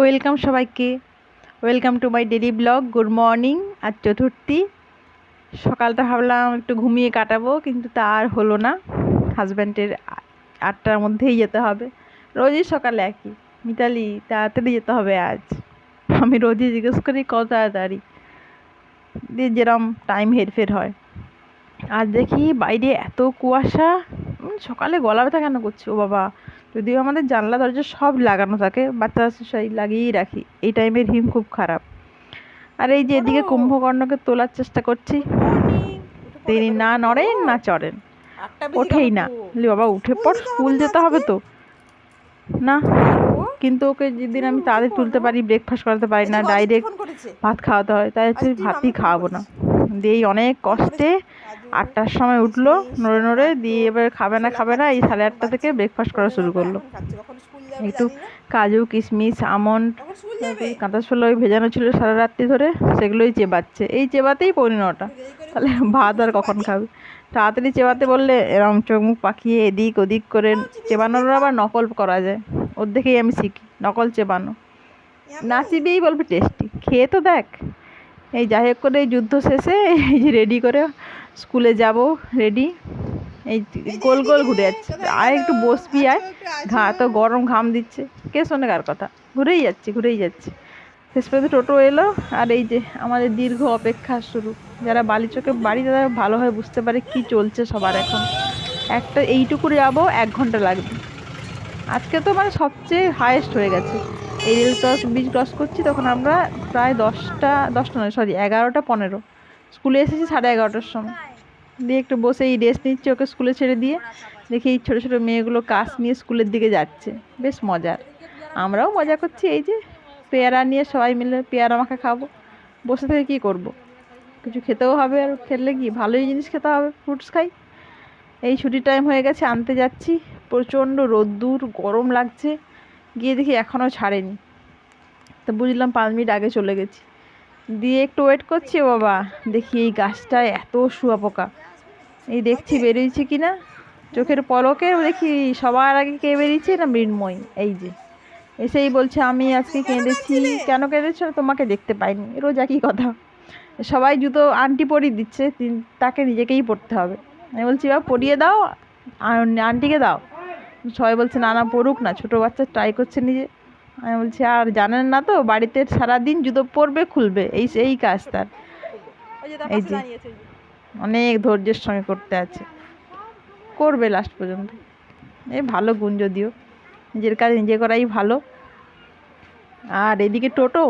Welcome সবাইকে। Welcome to my daily blog. Good morning. আর চতুর্থী। সকালটা ভাবলাম একটু ঘুমিয়ে কাটাবো, কিন্তু তা আর হলো না। হাজব্যান্ডের আটটার মধ্যেই যেতে হবে। রোজই সকালে একই। মিতালি, তাড়াতাড়ি যেতে হবে আজ। আমি রোজই জিজ্ঞেস করি, কত তাড়াতাড়ি? দিয়ে যেরম টাইম হেরফের হয়। আর দেখি বাইরে এত কুয়াশা। সকালে গলা ব্যথা কেন করছে? ও বাবা যদিও আমাদের জানলা দরজা সব লাগানো থাকে বাচ্চা সেই লাগিয়েই রাখি। এই টাইমের হিম খুব খারাপ। আর এই যে এদিকে কুম্ভকর্ণকে তোলার চেষ্টা করছি। তিনি না নড়েন না চড়েন। ওঠেই না। বলি, বাবা উঠে পর স্কুল যেতে হবে তো? না। কিন্তু ওকে যেদিন আমি তাড়াতাড়ি তুলতে পারি ব্রেকফাস্ট করাতে পারি না ডাইরেক্ট ভাত খাওয়াতে হয় তাই হচ্ছে ভাতই খাওয়াবো না। দিয়ে এই অনেক কষ্টে আটটার সময় উঠল, নড়ে নড়ে দিয়ে এবার খাবে না খাবে না, এই সাড়ে আটটা থেকে ব্রেকফাস্ট করা শুরু করল। একটু কাজু, কিশমিশ, আমন্ড, কাঁচা ছোলা ওই ভেজানো ছিল সারা রাত্রি ধরে, সেগুলোই চেবাচ্ছে। এই চেবাতেই পৌনে নটা। তাহলে ভাত আর কখন খাবে? তাড়াতাড়ি চেবাতে বললে এরম চোখ মুখ পাকিয়ে এদিক ওদিক করে চেবানোর আবার নকল করা যায়। ওর দেখেই আমি শিখি, নকল চেবানো। না বলবে টেস্টি। খেয়ে তো দেখ। এই যাই হোক করে যুদ্ধ শেষে এই যে রেডি করে স্কুলে যাব রেডি এই গোল গোল ঘুরে যাচ্ছে। আয় একটু বসবি, আয়। ঘা, তো গরম ঘাম দিচ্ছে। কে শোনে কার কথা? ঘুরেই যাচ্ছে ঘুরেই যাচ্ছে। শেষ পর্যন্ত টোটো এলো, আর এই যে আমাদের দীর্ঘ অপেক্ষা শুরু। যারা বালি চোখে বাড়ি, তারা ভালোভাবে বুঝতে পারে কি চলছে সবার এখন। একটা এইটুকু যাব এক ঘণ্টা লাগবে। আজকে তো মানে সবচেয়ে হায়েস্ট হয়ে গেছে। এই রেল ক্রস ব্রিজ ক্রস করছি, তখন আমরা প্রায় দশটা দশটা নয় সরি এগারোটা, পনেরো। স্কুলে এসেছি সাড়ে এগারোটার সময়। দিয়ে একটু বসে এই রেস্ট নিচ্ছি ওকে স্কুলে ছেড়ে দিয়ে। দেখি এই ছোটো ছোটো মেয়েগুলো কাজ নিয়ে স্কুলের দিকে যাচ্ছে। বেশ মজার। আমরাও মজা করছি এই যে। পেয়ারা নিয়ে সবাই মিলে পেয়ারা মাখা খাব। বসে থেকে কী করব। কিছু খেতেও হবে আর খেলে কি? ভালোই জিনিস খেতে হবে ফ্রুটস খাই। এই ছুটির টাইম হয়ে গেছে, আনতে যাচ্ছি। প্রচণ্ড রোদ্দুর, গরম লাগছে। গিয়ে দেখি এখনও ছাড়েনি। তো বুঝলাম পাঁচ মিনিট আগে চলে গেছি। দিয়ে একটু ওয়েট করছি বাবা, দেখি এই গাছটায় এত শুয়াপোকা এই দেখছি বেরিয়েছে কি না চোখের পলকে দেখি সবার আগে কে বেরিয়েছে না মৃন্ময়ী? এই যে, এসেই বলছে, আমি আজকে কেঁদেছি। কেন কেঁদেছো? তোমাকে দেখতে পাইনি। রোজ একই কথা? সবাই জুতো আন্টি পরিয়ে দিচ্ছে তাকে নিজেকেই পরতে হবে। আমি বলছি বা পরিয়ে দাও আন্টিকে দাও। সবাই বলছে না না পড়ুক না ছোটো বাচ্চা ট্রাই করছে নিজে। আমি বলছি আর জানেন না তো বাড়িতে সারাদিন জুতো পরবে খুলবে। এই এই কাজ তার। এই যে অনেক ধৈর্যের সঙ্গে করতে আছে। করবে লাস্ট পর্যন্ত। এই ভালো গুণ যদিও। নিজের কাজ নিজে করাই ভালো। আর এদিকে টোটো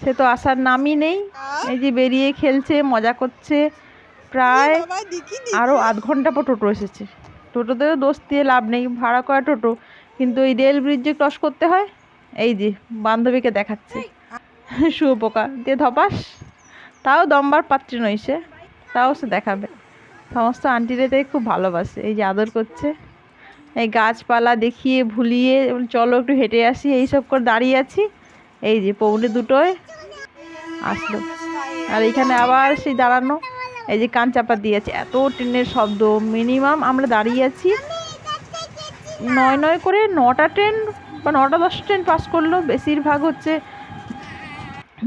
সে তো আসার নামই নেই। এই যে বেরিয়ে খেলছে মজা করছে। প্রায় আরও আধ ঘণ্টা পর টোটো এসেছে। টোটোতেও দোষ দিয়ে লাভ নেই, ভাড়া করা টোটো। কিন্তু এই রেল ব্রিজে ক্রস করতে হয়, এই যে বান্ধবীকে দেখাচ্ছে। শুয়োপোকা দিয়ে ধপাস। তাও দমবার পাত্রী নয় সে, তাও সে দেখাবে। সমস্ত আন্টিরা তাই খুব ভালোবাসে, এই যে আদর করছে। এই গাছপালা দেখিয়ে, ভুলিয়ে, চলো একটু হেঁটে আসি, এইসব করে দাঁড়িয়ে আছি। এই যে পৌনে দুটোয় আসলো। আর এখানে আবার সেই দাঁড়ানো। এই যে কান চাপা দিয়েছে। এত ট্রেনের শব্দ। মিনিমাম আমরা দাঁড়িয়ে আছি নয় নয় করে নটা ট্রেন বা নটা দশ ট্রেন পাস করল। বেশিরভাগ হচ্ছে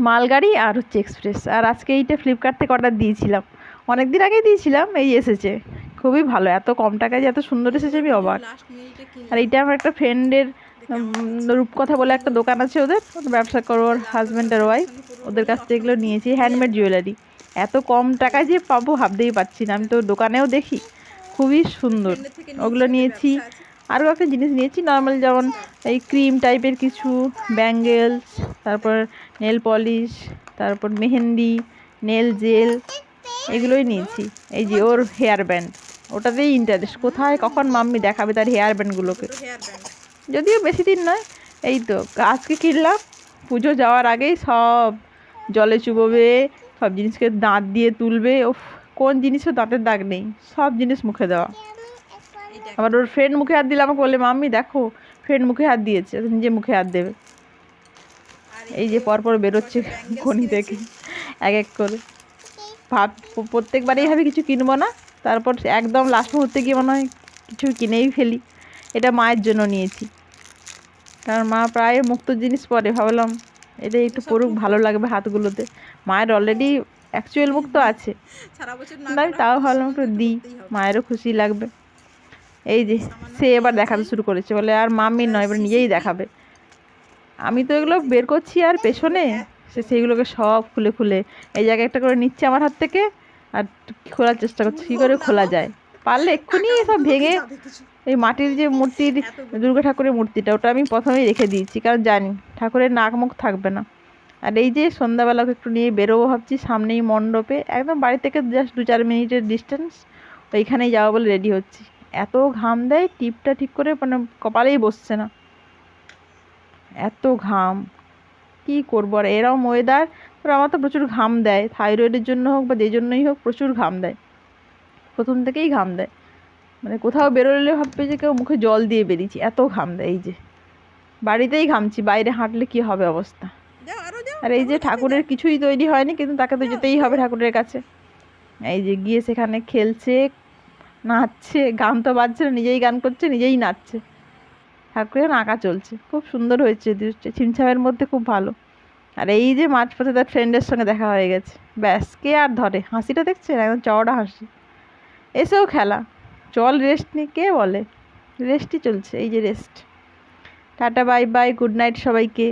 মালগাড়ি আর হচ্ছে এক্সপ্রেস আর আজকে এইটা ফ্লিপকার্ট থেকে অর্ডার দিয়েছিলাম। অনেক দিন আগেই দিয়েছিলাম, এই এসেছে। খুবই ভালো। এত কম টাকায় যে এত সুন্দর এসেছে আমি অবাক। আর এইটা আমার একটা ফ্রেন্ডের রূপকথা বলে একটা দোকান আছে ওদের। ব্যবসা করো, ওর হাজব্যান্ড আর ওয়াইফ ওদের কাছ থেকে এগুলো নিয়েছি। হ্যান্ডমেড জুয়েলারি এত কম টাকায় যে পাবো ভাবতেই পারছি না। আমি তো দোকানেও দেখি খুবই সুন্দর। ওগুলো নিয়েছি। আরও একটা জিনিস নিয়েছি নর্মাল যেমন এই ক্রিম টাইপের কিছু ব্যাঙ্গেলস তারপর নেল পলিশ তারপর মেহেন্দি নেল জেল এগুলোই নিয়েছি। এই যে ওর হেয়ার ব্যান্ড ওটাতেই ইন্টারেস্ট কোথায় কখন মাম্মি দেখাবে তার হেয়ার ব্যান্ডগুলোকে? যদিও বেশি দিন নয় এই তো আজকে কিনলাম পুজো যাওয়ার আগেই সব জলে চুবোবে সব জিনিসকে দাঁত দিয়ে তুলবে ও কোন জিনিসও দাঁতের দাগ নেই, সব জিনিস মুখে দেওয়া। আবার ওর ফ্রেন্ড মুখে হাত দিলে আমাকে বলে, মাম্মি, দেখো ফ্রেন্ড মুখে হাত দিয়েছে নিজে মুখে হাত দেবে। এই যে পরপর বেরোচ্ছে খনি থেকে, এক এক করে। ভাব, প্রত্যেকবারেই ভাবি কিছু কিনবো না, তারপর একদম লাস্ট মুহূর্তে গিয়ে মনে হয় কিছু কিনেই ফেলি। এটা মায়ের জন্য নিয়েছি। কারণ মা প্রায় মুক্ত জিনিস পরে, ভাবলাম এটা একটু পড়ুক ভালো লাগবে হাতগুলোতে। মায়ের অলরেডি অ্যাকচুয়াল মুখ তো আছে। তাও ভাবলাম একটু দিই। মায়েরও খুশি লাগবে। এই যে সে এবার দেখাতে শুরু করেছে। বলে আর মাম্মি নয় এবার নিজেই দেখাবে। আমি তো এগুলো বের করছি আর পেছনে। সে সেইগুলোকে সব খুলে খুলে। এই জায়গায় একটা করে নিচ্ছে আমার হাত থেকে। আর খোলার চেষ্টা করছে। কী করে খোলা যায়? পারলে এক্ষুনি সব ভেঙে এই মাটির যে মূর্তির দুর্গা ঠাকুরের মূর্তিটা ওটা আমি প্রথমেই রেখে দিয়েছি কারণ জানি ঠাকুরের নাক মুখ থাকবে না। আর এই যে সন্ধ্যাবেলা ওকে একটু নিয়ে বেরোবো ভাবছি সামনেই মণ্ডপে একদম বাড়ি থেকে জাস্ট দু চার মিনিটের ডিস্টেন্স ওইখানেই যাব বলে রেডি হচ্ছি। এত ঘাম দেয় টিপটা ঠিক করে মানে কপালেই বসছে না। এত ঘাম কি করব? আর এরম ওয়েদার আমার তো প্রচুর ঘাম দেয় থাইরয়েডের জন্য হোক বা যে জন্যই হোক প্রচুর ঘাম দেয়। প্রথম থেকেই ঘাম দেয়। মানে কোথাও বেরোলে ভাববে যে কেউ মুখে জল দিয়ে বেরিয়েছি এত ঘাম দেয় এই যে। বাড়িতেই ঘামছি বাইরে হাঁটলে কি হবে অবস্থা? আরও এই যে ঠাকুরের কিছুই তৈরি হয়নি কিন্তু তাকে তো যেতেই হবে ঠাকুরের কাছে। এই যে গিয়ে সেখানে খেলছে নাচছে গান তো বাজছে না নিজেই গান করছে নিজেই নাচছে। ঠাকুরের আঁকা চলছে খুব সুন্দর হয়েছে। ছিমছামের মধ্যে খুব ভালো। আর এই যে মাঝপথে তার ফ্রেন্ডের সঙ্গে দেখা হয়ে গেছে। ব্যাস কে আর ধরে? হাসিটা দেখছে একদম চওড়া হাসি। এসেও খেলা। চল রেস্ট নি, কে বলে? রেস্টই চলছে, এই যে rest tata bye bye good night সবাইকে।